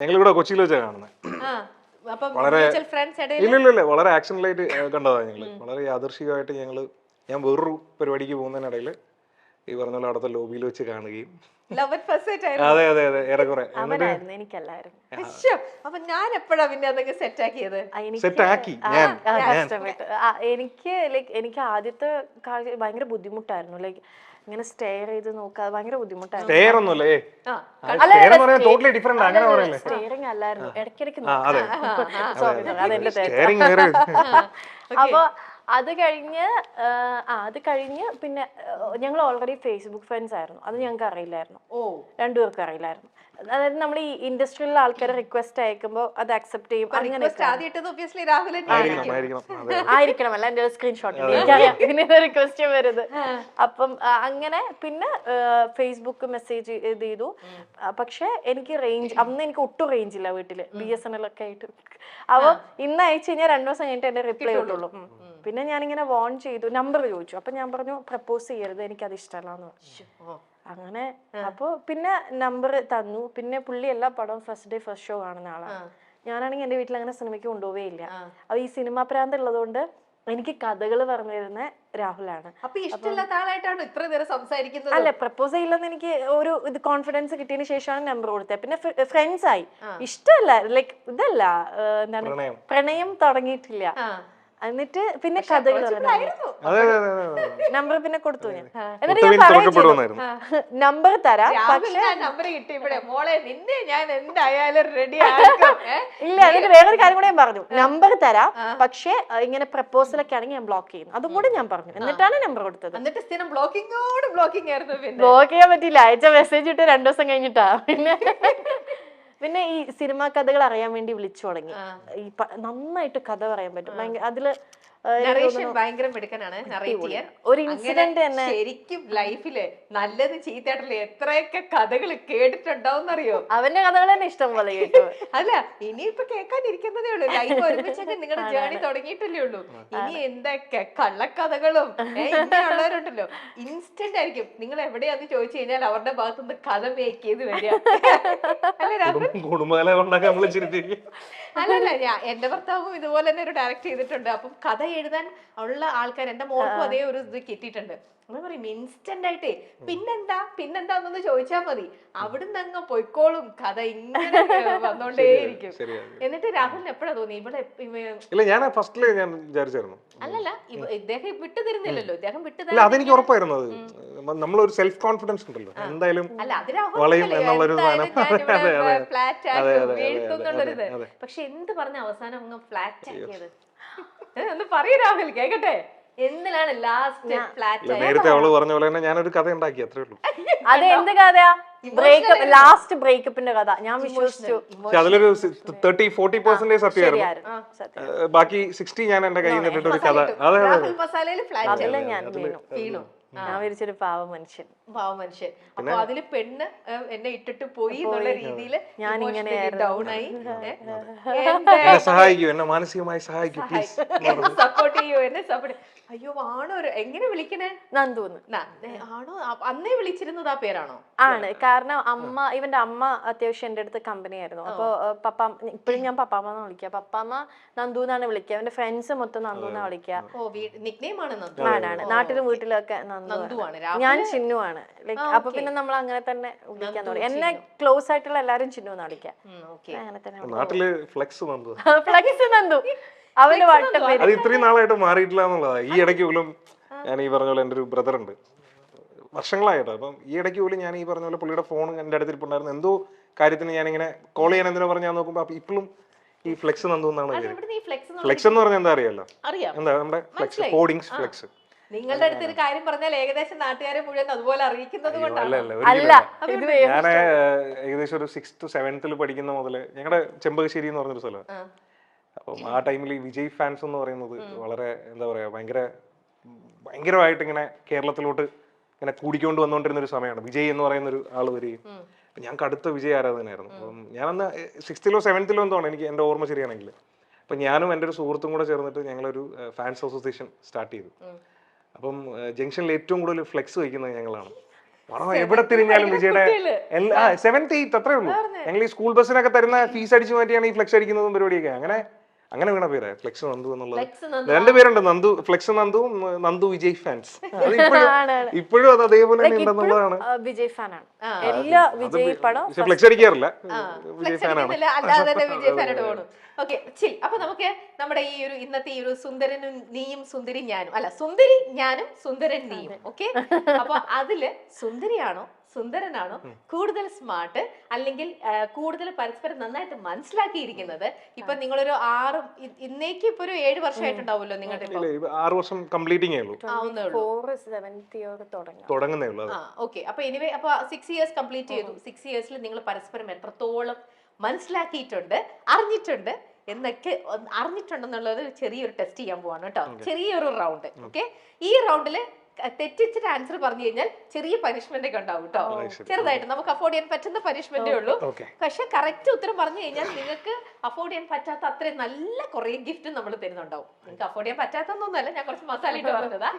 ഞങ്ങൾ ഇവിടെ കൊച്ചിയിൽ വെച്ചാണ് കാണുന്നത് വളരെ- ഫ്രണ്ട്സ് ഇല്ല ഇല്ല ഇല്ല വളരെ ആക്ഷനിലായിട്ട് കണ്ടതാണ് ഞങ്ങൾ വളരെ യാദർശികമായിട്ട് ഞങ്ങൾ ഞാൻ വേറൊരു പരിപാടിക്ക് പോകുന്നതിനിടയിൽ ഈ പറഞ്ഞ പോലെ അവിടുത്തെ ലോബിയിൽ വെച്ച് കാണുകയും. അതെ അതെ അതെ ഏറെക്കുറെ. അപ്പൊ ഞാൻ എപ്പോഴാ പിന്നെ അതൊക്കെ സെറ്റ് ആക്കിയത്? എനിക്ക് ലൈക്ക് എനിക്ക് ആദ്യത്തെ ഭയങ്കര ബുദ്ധിമുട്ടായിരുന്നു. ലൈക്ക് ഇങ്ങനെ സ്റ്റെയർ ചെയ്ത് നോക്കാതെ ഭയങ്കര ബുദ്ധിമുട്ടായിരുന്നു. സ്റ്റെയർ ഒന്നുമല്ലേ ആ സ്റ്റെയർ എന്ന് പറയാൻ ടോട്ടലി ഡിഫറെന്റ് അങ്ങനെ പറയല്ലേ? സ്റ്റെയറിംഗ് അല്ലായിരുന്നു ഇടയ്ക്കിടയ്ക്ക് അതെ. സോറി അതെന്റെ തെറ്റ്. സ്റ്റെയറിങ് വേറെ അപ്പൊ അത് കഴിഞ്ഞ് ആ, അത് കഴിഞ്ഞ് പിന്നെ ഞങ്ങൾ ഓൾറെഡി ഫേസ്ബുക്ക് ഫ്രണ്ട്സ് ആയിരുന്നു. അത് ഞങ്ങൾക്ക് അറിയില്ലായിരുന്നു. ഓ. രണ്ടുപേർക്കും അറിയില്ലായിരുന്നു. അതായത് നമ്മൾ ഈ ഇൻഡസ്ട്രിയിലുള്ള ആൾക്കാരെ റിക്വസ്റ്റ് അയക്കുമ്പോൾ അത് അക്സെപ്റ്റ് ചെയ്യും. അങ്ങനെ ആയിരിക്കണം ആയിരിക്കണം. അല്ല എന്റെ സ്ക്രീൻഷോട്ട് പിന്നെ റിക്വസ്റ്റ് വരുന്നത് അപ്പം അങ്ങനെ പിന്നെ ഫേസ്ബുക്ക് മെസ്സേജ് ഇത് ചെയ്തു. പക്ഷെ എനിക്ക് റേഞ്ച് അന്ന് എനിക്ക് ഒട്ടും റേഞ്ച് ഇല്ല വീട്ടിൽ. ബി എസ് എൻ എൽ ഒക്കെ ആയിട്ട്. അപ്പൊ ഇന്ന് അയച്ചു കഴിഞ്ഞാൽ രണ്ടു ദിവസം കഴിഞ്ഞിട്ട് എന്റെ റിപ്ലൈ കിട്ടുള്ളൂ. ഉം. പിന്നെ ഞാൻ ഇങ്ങനെ വോൺ ചെയ്തു നമ്പർ ചോദിച്ചു. അപ്പൊ ഞാൻ പറഞ്ഞു പ്രപ്പോസ് ചെയ്യരുത് എനിക്കത് ഇഷ്ടമല്ലാന്ന് പറഞ്ഞു. അങ്ങനെ അപ്പൊ പിന്നെ നമ്പർ തന്നു. പിന്നെ പുള്ളി എല്ലാ പടവും ഫസ്റ്റ് ഡേ ഫസ്റ്റ് ഷോ കാണുന്ന ആളാണ് ഞാനാണെങ്കിൽ എന്റെ വീട്ടിൽ അങ്ങനെ സിനിമയ്ക്ക് കൊണ്ടുപോവേ ഇല്ല. അപ്പൊ ഈ സിനിമാ പ്രാന്ത് ഉള്ളതുകൊണ്ട് എനിക്ക് കഥകൾ പറഞ്ഞു തരുന്ന രാഹുലാണ്. അപ്പൊ ഇഷ്ടമില്ലാത്ത ആളായിട്ടാണ് ഇത്ര നേരം സംസാരിക്കുന്നത്? അല്ല പ്രപ്പോസ് ചെയ്യില്ലെന്ന് എനിക്ക് ഒരു ഇത് കോൺഫിഡൻസ് കിട്ടിയതിന് ശേഷമാണ് നമ്പർ കൊടുത്തത് പിന്നെ ഫ്രണ്ട്സ് ആയി. ഇഷ്ടമല്ല ലൈക്ക് ഇതല്ല എന്താണ് പ്രണയം. പ്രണയം തുടങ്ങിയിട്ടില്ല. ആ. എന്നിട്ട് പിന്നെ കഥകൾ നമ്പർ പിന്നെ കൊടുത്തു. ഞാൻ എന്നിട്ട് ഞാൻ പറയുന്നു നമ്പർ തരാം. പക്ഷേ നമ്പർ കിട്ടി ഇവിടെ. മോളെ നിന്നെ ഞാൻ എന്തായാലും റെഡി ഇല്ല എന്നിട്ട് വേറൊരു കാര്യം കൂടെ ഞാൻ പറഞ്ഞു. നമ്പർ തരാം. പക്ഷേ ഇങ്ങനെ പ്രപ്പോസൽ ഒക്കെ ആണെങ്കിൽ ഞാൻ ബ്ലോക്ക് ചെയ്യും അതും കൂടെ ഞാൻ പറഞ്ഞു. എന്നിട്ടാണ് നമ്പർ കൊടുത്തത്. എന്നിട്ട് സ്ഥിരം ബ്ലോക്കിങ്ങോട് ബ്ലോക്കിംഗ് ആയിരുന്നു പിന്നെ. ബ്ലോക്ക് ചെയ്യാൻ പറ്റില്ല അയച്ച മെസ്സേജ് ഇട്ട് രണ്ടു ദിവസം കഴിഞ്ഞിട്ടാ. പിന്നെ പിന്നെ ഈ സിനിമാ കഥകൾ അറിയാൻ വേണ്ടി വിളിച്ചു തുടങ്ങി. ഈ നന്നായിട്ട് കഥ പറയാൻ പറ്റും. അതിൽ ഭയങ്കര മിടുക്കനാണ് ഒരു ഇൻസിഡന്റ് തന്നെ. ശരിക്കും ലൈഫിൽ നല്ലത് ചീത്തയായിട്ടുള്ള എത്രയൊക്കെ കഥകൾ കേട്ടിട്ടുണ്ടാവുന്നറിയോ? അവന്റെ കഥകൾ തന്നെ ഇഷ്ടം പോലെ കേട്ടു. അല്ല ഇനിയിപ്പൊ കേൾക്കാനിരിക്കുന്നതേ ഉള്ളൂ. ലൈഫ് ഒരുമിച്ചൊക്കെ നിങ്ങളുടെ ജേണി തുടങ്ങിയിട്ടല്ലേ ഉള്ളൂ. ഇനി എന്തൊക്കെ കള്ളക്കഥകളും? ഏ, ഇങ്ങനെയുള്ളവരുണ്ടല്ലോ ഇൻസ്റ്റന്റ് ആയിരിക്കും. നിങ്ങൾ എവിടെയാന്ന് ചോദിച്ചു കഴിഞ്ഞാൽ അവരുടെ ഭാഗത്തുനിന്ന് കഥ മേക്ക് ചെയ്ത് വരിക. അല്ല കുടുംബകല കൊണ്ടൊക്കെ നമ്മൾ ചിരിച്ചിരിക്കും അല്ലല്ല എന്റെ ഭർത്താവും ഇതുപോലെ തന്നെ ഒരു ഡയറക്റ്റ് ചെയ്തിട്ടുണ്ട്. അപ്പം കഥ എഴുതാൻ ഉള്ള ആൾക്കാർ എന്റെ മോൾക്കും അതേ ഒരു ഇത് കിട്ടിയിട്ടുണ്ട്. നമ്മൾ പറയും ഇൻസ്റ്റന്റ് ആയിട്ട് പിന്നെന്താ പിന്നെന്താന്നൊന്ന് ചോദിച്ചാൽ മതി. അവിടുന്ന് അങ്ങ് പൊയ്ക്കോളും. കഥ ഇങ്ങനെ വന്നോണ്ടേയിരിക്കും. എന്നിട്ട് രാഹുലിന് എപ്പോഴാ തോന്നി ഇവിടെ ഇല്ല ഞാൻ ഫസ്റ്റിൽ ഞാൻ വിചാരിച്ചായിരുന്നു. അല്ലല്ല ഇദ്ദേഹം വിട്ടു തരുന്നില്ലല്ലോ. ഇദ്ദേഹം വിട്ടു അതെനിക്ക് ഉറപ്പായിരുന്നു അത് നമ്മളൊരു സെൽഫ് കോൺഫിഡൻസ് ഉണ്ടല്ലോ എന്തായാലും വളയും? എന്നുള്ളൊരു. പക്ഷെ എന്ത് പറഞ്ഞ അവസാനം അങ്ങ് ഫ്ലാറ്റ് ആക്കിയത്? ഒന്ന് പറയൂ രാഹുൽ കേക്കട്ടെ? എന്തിനാണ് ലാസ്റ്റ് ഫ്ലാറ്റ് നേരത്തെ അവൾ പറഞ്ഞ പോലെ തന്നെ ഞാനൊരു കഥ ഉണ്ടാക്കി അത്രേ ഉള്ളൂ. അത് എന്ത് കഥയാ? ബ്രേക്കപ്പ് ലാസ്റ്റ് ബ്രേക്കപ്പിന്റെ കഥ. ഞാൻ വിശ്വസിച്ചു. അതിലൊരു തേർട്ടി ഫോർട്ടി പെർസെന്റേജ് സത്യമായിരുന്നു. ബാക്കി സിക്സ്റ്റി ഞാൻ എന്റെ കയ്യിൽ നിന്നിട്ട് ഒരു കഥ. അതെ അതെ. അതിൽ ഞാൻ വീണു. വീണു. ഞാൻ വിരിച്ചൊരു പാവ മനുഷ്യൻ. പാവ മനുഷ്യൻ. അപ്പൊ അതിൽ പെണ്ണ് എന്നെ ഇട്ടിട്ട് പോയി എന്നുള്ള രീതിയിൽ ഞാൻ ഇങ്ങനെ ഡൗൺ ആയി. എന്നെ സഹായിക്കൂ എന്നെ മാനസികമായി സഹായിക്കൂ പ്ലീസ് സപ്പോർട്ട് ചെയ്യൂ എന്നെ സപ്പോർട്ട് അയ്യോ ആണോ എങ്ങനെ വിളിക്കണേ? നന്ദുന്ന്. ആണോ? അന്നേ വിളിച്ചിരുന്നത് ആ പേരാണോ? ആണ്. കാരണം അമ്മ ഇവന്റെ അമ്മ അത്യാവശ്യം എന്റെ അടുത്ത് കമ്പനി ആയിരുന്നു അപ്പൊ പപ്പ ഇപ്പോഴും ഞാൻ പപ്പാമ്മ എന്ന് വിളിക്കുക. പപ്പാമ്മ നന്ദു എന്നാണ് വിളിക്കുക. അവന്റെ ഫ്രണ്ട്സ് മൊത്തം നന്ദു എന്നാ വിളിക്കുക. ആണ് നാട്ടിലും വീട്ടിലൊക്കെ നന്ദു ആണ്. ഞാൻ ചിന്നു ആണ്. ലൈക്ക് അപ്പൊ പിന്നെ നമ്മൾ അങ്ങനെ തന്നെ വിളിക്കാൻ തുടങ്ങി. എന്നെ ക്ലോസ് ആയിട്ടുള്ള എല്ലാരും ചിന്നു എന്ന് വിളിക്കാം. അങ്ങനെ തന്നെ നാട്ടിൽ ഫ്ലെക്സ് നന്ദു. ഫ്ലക്സ് നന്ദു. അവന് വട്ടം പേര് അത് ഇത്രയും നാളായിട്ട് മാറിയിട്ടില്ല എന്നുള്ളതാ. ഈ ഇടയ്ക്ക് പോലും ഞാൻ ഈ പറഞ്ഞ പോലെ എന്റെ ഒരു ബ്രദർ ഉണ്ട്. വർഷങ്ങളായിട്ടോ. അപ്പം ഈ ഇടയ്ക്ക് പോലും ഞാൻ ഈ പറഞ്ഞ പോലെ പുള്ളിയുടെ ഫോൺ എന്റെ അടുത്തിരിപ്പുണ്ടായിരുന്നു എന്തോ കാര്യത്തിന് ഇങ്ങനെ കോൾ ചെയ്യാൻ എന്തിനാ പറഞ്ഞാൽ നോക്കുമ്പോൾ അപ്പൊ ഇപ്പോഴും ഈ ഫ്ലെക്സ് നന്ദു എന്നാണ് പേര് ഇവിടുന്ന് ഈ ഫ്ലെക്സ് ഫ്ലെക്സ് എന്ന് പറഞ്ഞാൽ എന്താ അറിയാലോ? അറിയാം. എന്താ നമ്മുടെ ഫ്ലെക്സ് ഹോർഡിങ്സ് ഫ്ലെക്സ് നിങ്ങളുടെ അടുത്ത് ഒരു കാര്യം പറഞ്ഞാൽ ഏകദേശം നാട്ടുകാരെ മുഴുവൻ അതുപോലെ അറിയിക്കുന്നത് അല്ല കൊണ്ടാണ്. അല്ല ഞാൻ ഏകദേശം ഒരു സിക്സ് ടു സെവൻത്തിൽ പഠിക്കുന്ന മുതൽ ഞങ്ങളുടെ ചെമ്പകശ്ശേരി എന്ന് പറഞ്ഞൊരു സ്ഥലം. അപ്പം ആ ടൈമിൽ ഈ വിജയ് ഫാൻസ് എന്ന് പറയുന്നത് വളരെ എന്താ പറയാ ഭയങ്കര ഭയങ്കരമായിട്ട് ഇങ്ങനെ കേരളത്തിലോട്ട് ഇങ്ങനെ കൂടിക്കൊണ്ട് വന്നുകൊണ്ടിരുന്ന ഒരു സമയമാണ് വിജയ് എന്ന് പറയുന്ന ഒരു ആൾ വരികയും അപ്പൊ ഞാൻ കടുത്ത വിജയ് ആരാധകനായിരുന്നു. അപ്പം ഞാനന്ന് സിക്സ്ത്തിലോ സെവൻത്തിലോ എന്തോ ആണ് എനിക്ക് എന്റെ ഓർമ്മ ശരിയാണെങ്കിൽ അപ്പം ഞാനും എന്റെ ഒരു സുഹൃത്തും കൂടെ ചേർന്നിട്ട് ഞങ്ങളൊരു ഫാൻസ് അസോസിയേഷൻ സ്റ്റാർട്ട് ചെയ്തു. അപ്പം ജംഗ്ഷനിൽ ഏറ്റവും കൂടുതൽ ഫ്ലെക്സ് വയ്ക്കുന്നത് ഞങ്ങളാണ്. പടം എവിടെ തിരിഞ്ഞാലും വിജയുടെ. എല്ലാ സെവൻത്ത് എയ്ത്ത് അത്രേ ഉള്ളൂ. ഞങ്ങൾ ഈ സ്കൂൾ ബസ്സിനൊക്കെ തരുന്ന ഫീസ് അടിച്ചു മാറ്റിയാണ് ഈ ഫ്ലെക്സ് അടിക്കുന്നതും പരിപാടിയൊക്കെ. അങ്ങനെ അങ്ങനെ വീണ പേര് ഫ്ലെക്സ് നന്ദു എന്നുള്ളത്. രണ്ടു പേരുണ്ട് രണ്ടുപേരുണ്ട് നന്ദു ഫ്ലെക്സ് നന്ദു നന്ദു വിജയ് ഫാൻസ്. ഇപ്പോഴും അത് അതേപോലെ തന്നെ ഉണ്ടെന്നുള്ളതാണ്. വിജയ് ഫാനാണ് എല്ലാ വിജയ് പടം ഫ്ലെക്സ് അടിക്കാറില്ല. വിജയ് ഫാനാണ്. അപ്പൊ നമുക്ക് നമ്മുടെ ഈ ഒരു ഇന്നത്തെ ഈ ഒരു സുന്ദരനും നീയും സുന്ദരി ഞാനും. അല്ല സുന്ദരി ഞാനും സുന്ദരൻ നീയും. ഓക്കെ? അപ്പൊ അതിൽ സുന്ദരിയാണോ സുന്ദരനാണോ? കൂടുതൽ സ്മാർട്ട് അല്ലെങ്കിൽ കൂടുതൽ പരസ്പരം നന്നായിട്ട് മനസ്സിലാക്കിയിരിക്കുന്നത്. ഇപ്പൊ നിങ്ങളൊരു ആറ് ഇന്നേക്ക് ഇപ്പൊ ഒരു ഏഴ് വർഷമായിട്ടുണ്ടാവുമല്ലോ നിങ്ങളുടെ ഇപ്പൊ? ആറ് വർഷം കംപ്ലീറ്റിംഗ് തുടങ്ങുന്നേ ഉള്ളൂ ആ ഓക്കെ അപ്പൊ എനിവേ അപ്പൊ സിക്സ് ഇയേഴ്സ് കംപ്ലീറ്റ് ചെയ്തു. സിക്സ് ഇയേഴ്സിൽ നിങ്ങൾ പരസ്പരം എത്രത്തോളം മനസ്സിലാക്കിയിട്ടുണ്ട് അറിഞ്ഞിട്ടുണ്ട് എന്നൊക്കെ അറിഞ്ഞിട്ടുണ്ടെന്നുള്ളത് ചെറിയൊരു ടെസ്റ്റ് ചെയ്യാൻ പോവാണ് കേട്ടോ. ചെറിയൊരു റൗണ്ട് ഓക്കെ ഈ റൗണ്ടിൽ തെറ്റിച്ചിട്ട് ആൻസർ പറഞ്ഞു കഴിഞ്ഞാൽ ചെറിയ പനിഷ്മെന്റ് ഒക്കെ ഉണ്ടാവും കേട്ടോ ചെറുതായിട്ട് നമുക്ക് അഫോർഡ് ചെയ്യാൻ പറ്റുന്ന പനിഷ്മെന്റേ ഉള്ളൂ. പക്ഷെ കറക്റ്റ് ഉത്തരം പറഞ്ഞു കഴിഞ്ഞാൽ നിങ്ങൾക്ക് അഫോർഡ് ചെയ്യാൻ പറ്റാത്ത അത്രയും നല്ല കുറെ ഗിഫ്റ്റ് നമ്മൾ തരുന്നുണ്ടാവും. നിങ്ങൾക്ക് അഫോർഡ് ചെയ്യാൻ പറ്റാത്തൊന്നുമല്ല ഞാൻ കുറച്ച് മസാല ഇട്ട് പറഞ്ഞതാ.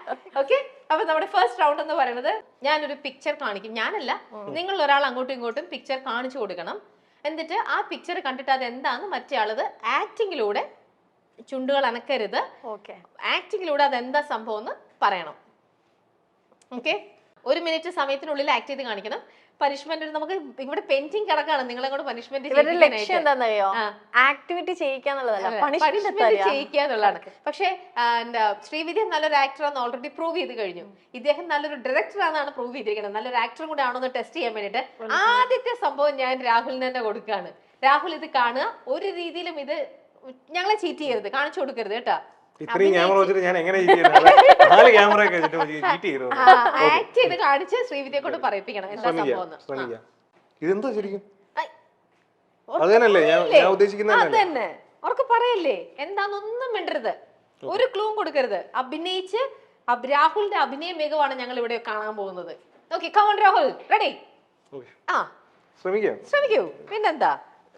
ഓക്കെ? അപ്പൊ നമ്മുടെ ഫസ്റ്റ് റൗണ്ട് എന്ന് പറയുന്നത് ഞാനൊരു പിക്ചർ കാണിക്കും. ഞാനല്ല നിങ്ങൾ ഒരാൾ അങ്ങോട്ടും ഇങ്ങോട്ടും പിക്ചർ കാണിച്ചു കൊടുക്കണം. എന്നിട്ട് ആ പിക്ചർ കണ്ടിട്ട് അത് എന്താന്ന് മറ്റേ ആളത് ആക്ടിങ്ങിലൂടെ ചുണ്ടുകൾ അനക്കരുത്. ഓക്കെ. ആക്ടിങ്ങിലൂടെ അത് എന്താ സംഭവം എന്ന് പറയണം. ഓക്കെ ഒരു മിനിറ്റ് സമയത്തിനുള്ളിൽ ആക്ട് ചെയ്ത് കാണിക്കണം. പനിഷ്മെന്റ് നമുക്ക് ഇവിടെ പെൻഡിങ് കിടക്കാണ് നിങ്ങളെ കൊണ്ട് പനിഷ്മെന്റ് ഇവരുടെ ലക്ഷ്യം എന്താണെന്നറിയോ. ആക്ടിവിറ്റി ചെയ്യിക്കാന്നുള്ളതാണ് പണിഷ്മെന്റ് പണിഷ്മെന്റ് ചെയ്യിക്കുക എന്നുള്ളതാണ്. പക്ഷേ എന്താ ശ്രീവിദ്യ നല്ലൊരു ആക്ടർ ആണെന്ന് ഓൾറെഡി പ്രൂവ് ചെയ്ത് കഴിഞ്ഞു. ഇദ്ദേഹം നല്ലൊരു ഡയറക്ടർ ആണെന്നാണ് പ്രൂവ് ചെയ്തിരിക്കുന്നത്. നല്ലൊരു ആക്ടറും കൂടെ ആണോ എന്ന് ടെസ്റ്റ് ചെയ്യാൻ വേണ്ടിട്ട് ആദ്യത്തെ സംഭവം ഞാൻ രാഹുലിന് തന്നെ കൊടുക്കുകയാണ്. രാഹുൽ ഇത് കാണുക. ഒരു രീതിയിലും ഇത് ഞങ്ങളെ ചീറ്റ് ചെയ്യരുത്. കാണിച്ചു കൊടുക്കരുത് കേട്ടോ. ഇത്രയും ക്യാമറ വെച്ചിട്ട് ഞാൻ എങ്ങനെ നാല് ക്യാമറ ഒക്കെ വെച്ചിട്ട് ചീറ്റ് ചെയ്തു? ആക്ട് ചെയ്ത് കാണിച്ച് ശ്രീവിദ്യയെ കൊണ്ട് പറയിപ്പിക്കണം എന്താ സംഭവം ഇതെന്താ ശരിക്കും? അത് തന്നെയല്ലേ? ഞാൻ ഞാൻ ഉദ്ദേശിക്കുന്നത് അവർക്ക് പറയല്ലേ? എന്താണെന്നൊന്നും മിണ്ടരുത്. ഒരു ക്ലൂവും കൊടുക്കരുത്. അഭിനയിച്ച് രാഹുലിന്റെ അഭിനയ മികവാണ് ഞങ്ങൾ ഇവിടെ കാണാൻ പോകുന്നത്. Okay come on. റെഡി. ആ. ശ്രമിക്കാം. ശ്രമിക്കൂ. പിന്നെന്താ?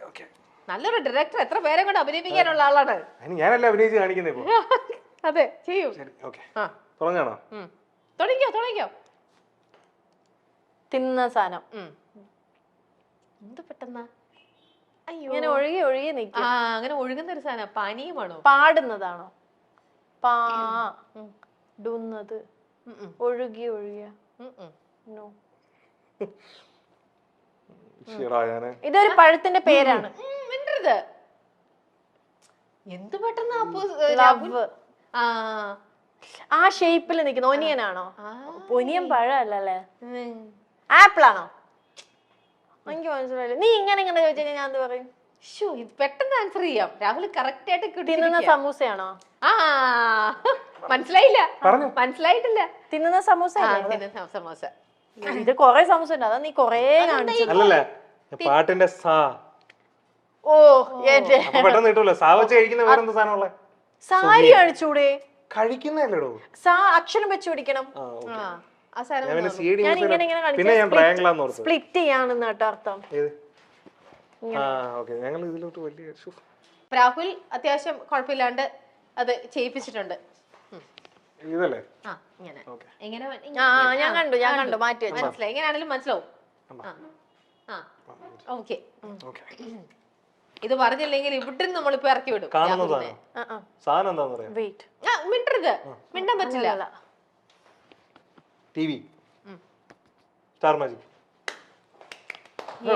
ഓക്കെ നല്ലൊരു ഡയറക്ടർ എത്ര പേരെ കൊണ്ട് അഭിനയിപ്പിക്കാനുള്ള ആളാണ് അതിന് ഞാനല്ല അഭിനയിച്ച് കാണിക്കുന്നേ ഇപ്പൊ അതെ ചെയ്യൂ ശരി ഓക്കെ ആ തുടങ്ങാണോ ഉം. തുടങ്ങിക്കോ തുടങ്ങിക്കോ തിന്ന സാധനം ഉം. എന്ത് പെട്ടെന്നാ അയ്യോ ഇങ്ങനെ ഒഴുകി ഒഴുകി ആ നിൽക്കും അങ്ങനെ ഒഴുകുന്ന ഒരു സാധനം പാനീയമാണോ പാടുന്നതാണോ പാ ഡുന്നത് ഉം, ഉം, ഒഴുകി ഒഴുകിയ ഉം, ഞാൻ ഇതൊരു പഴത്തിന്റെ പേരാണ് ഉം, മിണ്ടരുത് എന്ത് പെട്ടെന്ന് അപ്പോ ലവ് ആ. ആ ഷേപ്പിൽ നിൽക്കുന്ന ഒനിയനാണോ. ഒനിയൻ പഴമല്ലേ. ആപ്പിൾ ആണോ എനിക്ക് മനസ്സിലായില്ല. നീ ഇങ്ങനെ ഇങ്ങനെ ചോദിച്ചു കഴിഞ്ഞാൽ ഞാൻ എന്ത് പറയും? ഇത് പെട്ടെന്ന് ആൻസർ ചെയ്യാം. രാഹുൽ കറക്റ്റ് ആയിട്ട് തിന്നുന്ന സമൂസയാണോ? ആ. മനസ്സിലായില്ല. പറഞ്ഞു. മനസ്സിലായിട്ടില്ല. തിന്നുന്ന സമൂസ സമൂസ. ഇത് കൊറേ സമൂസ ഉണ്ട്. അതാ നീ കൊറേ പാട്ടിന്റെ സാ. ഓ എന്റെ. അപ്പൊ പെട്ടെന്ന് കിട്ടൂല? സാവച്ച് കഴിക്കുന്ന വേറെ എന്താ സാധനം ഉള്ളത് സാരി അഴിച്ചൂടെ? കഴിക്കുന്നതല്ലേടോ. സാ അക്ഷരം വെച്ച് പിടിക്കണം. ആ ഓക്കെ. ആ ആ സാധനം ഞാൻ പിന്നെ ഇങ്ങനെ ഇങ്ങനെ പിന്നെ ഞാൻ സ്പ്ലിറ്റ് ചെയ്യാണെന്ന് കേട്ടോ അർത്ഥം. ഏത്? ആ ഓക്കെ. ഞങ്ങൾ ഇതിലോട്ട് വലിയ ശ്ശോ. രാഹുൽ അത്യാവശ്യം കുഴപ്പമില്ലാണ്ട് അത് ചെയ്യിപ്പിച്ചിട്ടുണ്ട്. ഇതല്ലേ? ആ ഇങ്ങനെ. ഓക്കെ. ഇങ്ങനെ വ- ആ ആ, ഞാൻ കണ്ടു ഞാൻ കണ്ടു. മാറ്റി വെച്ചു. മനസ്സിലായി. എങ്ങനെയാണെങ്കിലും മനസ്സിലാവും. ആ ആ. ഓക്കെ. ഓക്കെ. ഇത് പറഞ്ഞില്ലെങ്കിൽ ഇവിടെ നമ്മളിപ്പോ ഇറക്കി വിടും. കാണുന്ന സാധനം എന്താന്ന് പറയാം? വെയിറ്റ് ആ മിണ്ടരുത്. മിണ്ടാൻ പറ്റില്ല. T V star magic.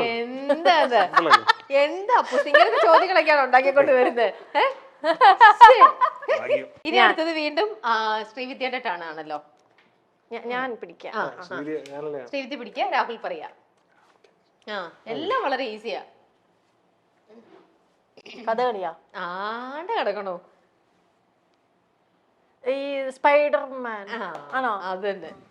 എന്താ എന്താ ഇങ്ങനത്തെ ചോദ്യങ്ങളൊക്കെയാണ് ഉണ്ടാക്കിക്കൊണ്ട് വരുന്നത്. ഇനി അടുത്തത് വീണ്ടും ശ്രീവിദ്യയുടെ ടേൺ ആണല്ലോ. ഞാൻ പിടിക്കാം. ശ്രീവിദ്യ പിടിക്കുക രാഹുൽ പറയാ. ആ എല്ലാം വളരെ ഈസിയാ കഥകളിയാ? ആണ്ട് കിടക്കണോ. ഈ സ്പൈഡർമാൻ. ആണോ? അത് തന്നെ